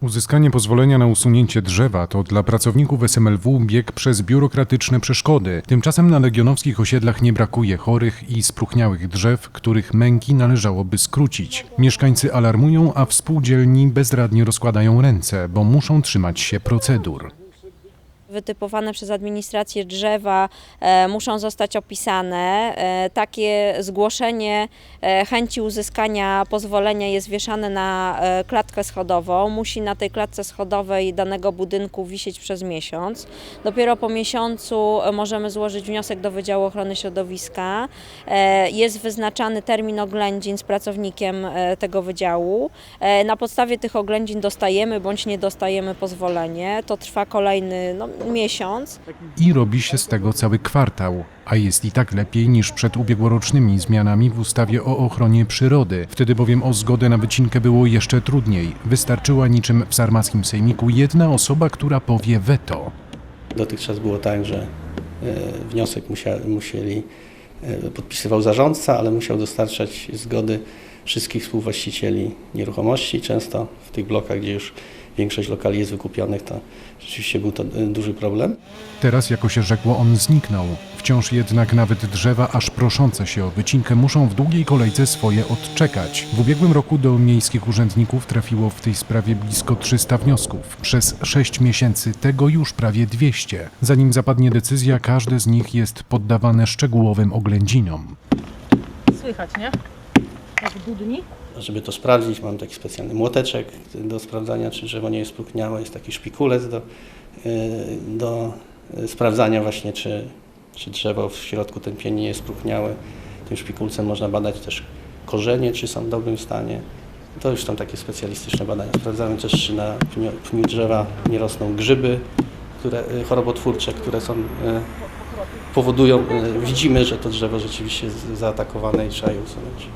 Uzyskanie pozwolenia na usunięcie drzewa to dla pracowników SMLW bieg przez biurokratyczne przeszkody. Tymczasem na legionowskich osiedlach nie brakuje chorych i spróchniałych drzew, których męki należałoby skrócić. Mieszkańcy alarmują, a współdzielni bezradnie rozkładają ręce, bo muszą trzymać się procedur. Wytypowane przez administrację drzewa e, muszą zostać opisane. E, takie zgłoszenie e, chęci uzyskania pozwolenia jest wieszane na klatkę schodową. Musi na tej klatce schodowej danego budynku wisieć przez miesiąc. Dopiero po miesiącu możemy złożyć wniosek do Wydziału Ochrony Środowiska. Jest wyznaczany termin oględzin z pracownikiem tego wydziału. Na podstawie tych oględzin dostajemy bądź nie dostajemy pozwolenie. To trwa kolejny no, miesiąc. I robi się z tego cały kwartał, a jest i tak lepiej niż przed ubiegłorocznymi zmianami w ustawie o ochronie przyrody. Wtedy bowiem o zgodę na wycinkę było jeszcze trudniej. Wystarczyła niczym w sarmackim sejmiku jedna osoba, która powie weto. Dotychczas było tak, że e, wniosek musia, musieli, e, podpisywał zarządca, ale musiał dostarczać zgody wszystkich współwłaścicieli nieruchomości. Często w tych blokach, gdzie już większość lokali jest wykupionych, to rzeczywiście był to e, duży problem. Teraz, jako się rzekło, on zniknął. Wciąż jednak nawet drzewa, aż proszące się o wycinkę, muszą w długiej kolejce swoje odczekać. W ubiegłym roku do miejskich urzędników trafiło w tej sprawie blisko 300 wniosków. Przez 6 miesięcy tego już prawie 200. Zanim zapadnie decyzja, każde z nich jest poddawane szczegółowym oględzinom. Słychać, nie? Jak dudni. Żeby to sprawdzić, mam taki specjalny młoteczek do sprawdzania, czy drzewo nie jest spróchniałe. Jest taki szpikulec do, e, do e, sprawdzania właśnie, czy, czy drzewo w środku ten nie jest spróchniałe. Tym szpikulcem można badać też korzenie, czy są w dobrym stanie. To już są takie specjalistyczne badania. Sprawdzamy też, czy na pniu, pniu drzewa nie rosną grzyby które, e, chorobotwórcze, które są, powodują, widzimy, że to drzewo rzeczywiście jest zaatakowane i trzeba je usunąć.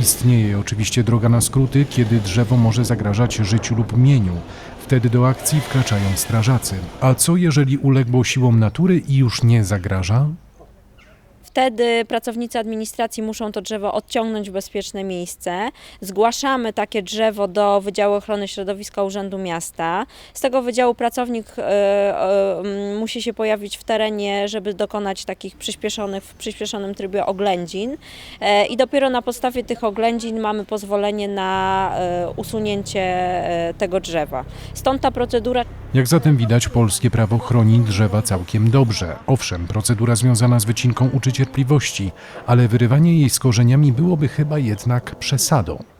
Istnieje oczywiście droga na skróty, kiedy drzewo może zagrażać życiu lub mieniu. Wtedy do akcji wkraczają strażacy. A co jeżeli uległo siłom natury i już nie zagraża? Wtedy pracownicy administracji muszą to drzewo odciągnąć w bezpieczne miejsce. Zgłaszamy takie drzewo do Wydziału Ochrony Środowiska Urzędu Miasta. Z tego wydziału pracownik e, e, musi się pojawić w terenie, żeby dokonać takich przyspieszonych, w przyspieszonym trybie oględzin. E, I dopiero na podstawie tych oględzin mamy pozwolenie na usunięcie tego drzewa. Stąd ta procedura Jak zatem widać, polskie prawo chroni drzewa całkiem dobrze. Owszem, procedura związana z wycinką uczy cierpliwości, ale wyrywanie jej z korzeniami byłoby chyba jednak przesadą.